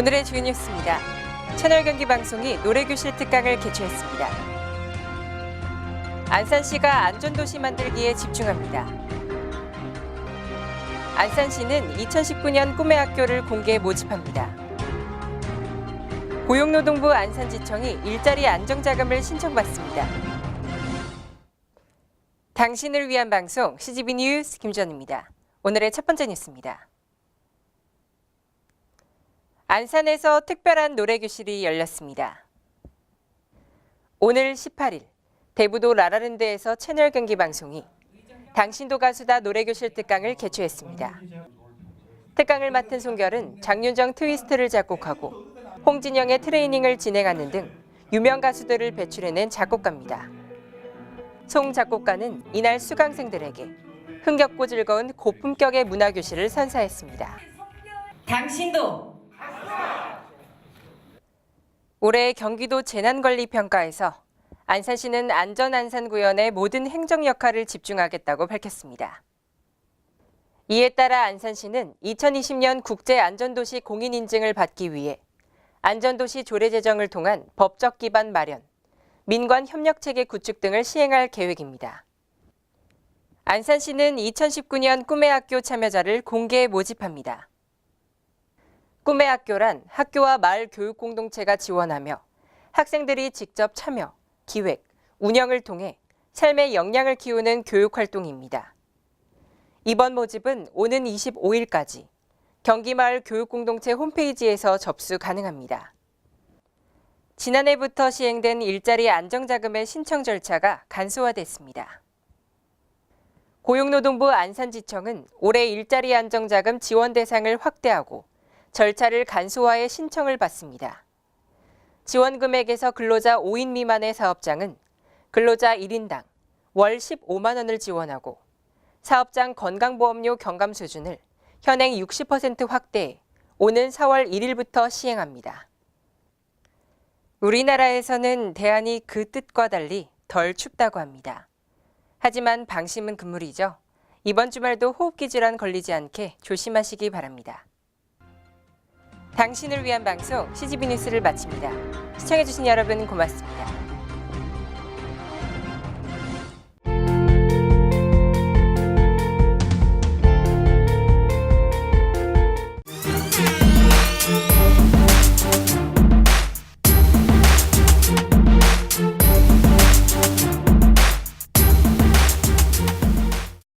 오늘의 주요 뉴스입니다. 채널 경기 방송이 노래교실 특강을 개최했습니다. 안산시가 안전도시 만들기에 집중합니다. 안산시는 2019년 꿈의 학교를 공개 모집합니다. 고용노동부 안산지청이 일자리 안정자금을 신청받습니다. 당신을 위한 방송 CGV 뉴스 김전입니다. 오늘의 첫 번째 뉴스입니다. 안산에서 특별한 노래교실이 열렸습니다. 오늘 18일 대부도 라라랜드에서 채널 경기 방송이 당신도 가수다 노래교실 특강을 개최했습니다. 특강을 맡은 송결은 장윤정 트위스트를 작곡하고 홍진영의 트레이닝을 진행하는 등 유명 가수들을 배출해낸 작곡가입니다. 송 작곡가는 이날 수강생들에게 흥겹고 즐거운 고품격의 문화교실을 선사했습니다. 당신도 올해 경기도 재난관리평가에서 안산시는 안전안산 구현의 모든 행정 역할을 집중하겠다고 밝혔습니다. 이에 따라 안산시는 2020년 국제안전도시 공인인증을 받기 위해 안전도시 조례 제정을 통한 법적 기반 마련, 민관 협력체계 구축 등을 시행할 계획입니다. 안산시는 2019년 꿈의 학교 참여자를 공개 모집합니다. 꿈의 학교란 학교와 마을 교육 공동체가 지원하며 학생들이 직접 참여, 기획, 운영을 통해 삶의 역량을 키우는 교육 활동입니다. 이번 모집은 오는 25일까지 경기마을 교육공동체 홈페이지에서 접수 가능합니다. 지난해부터 시행된 일자리 안정자금의 신청 절차가 간소화됐습니다. 고용노동부 안산지청은 올해 일자리 안정자금 지원 대상을 확대하고 절차를 간소화해 신청을 받습니다. 지원 금액에서 근로자 5인 미만의 사업장은 근로자 1인당 월 15만 원을 지원하고 사업장 건강보험료 경감 수준을 현행 60% 확대해 오는 4월 1일부터 시행합니다. 우리나라에서는 대안이 그 뜻과 달리 덜 춥다고 합니다. 하지만 방심은 금물이죠. 이번 주말도 호흡기 질환 걸리지 않게 조심하시기 바랍니다. 당신을 위한 방송 CGV 뉴스를 마칩니다. 시청해주신 여러분 고맙습니다.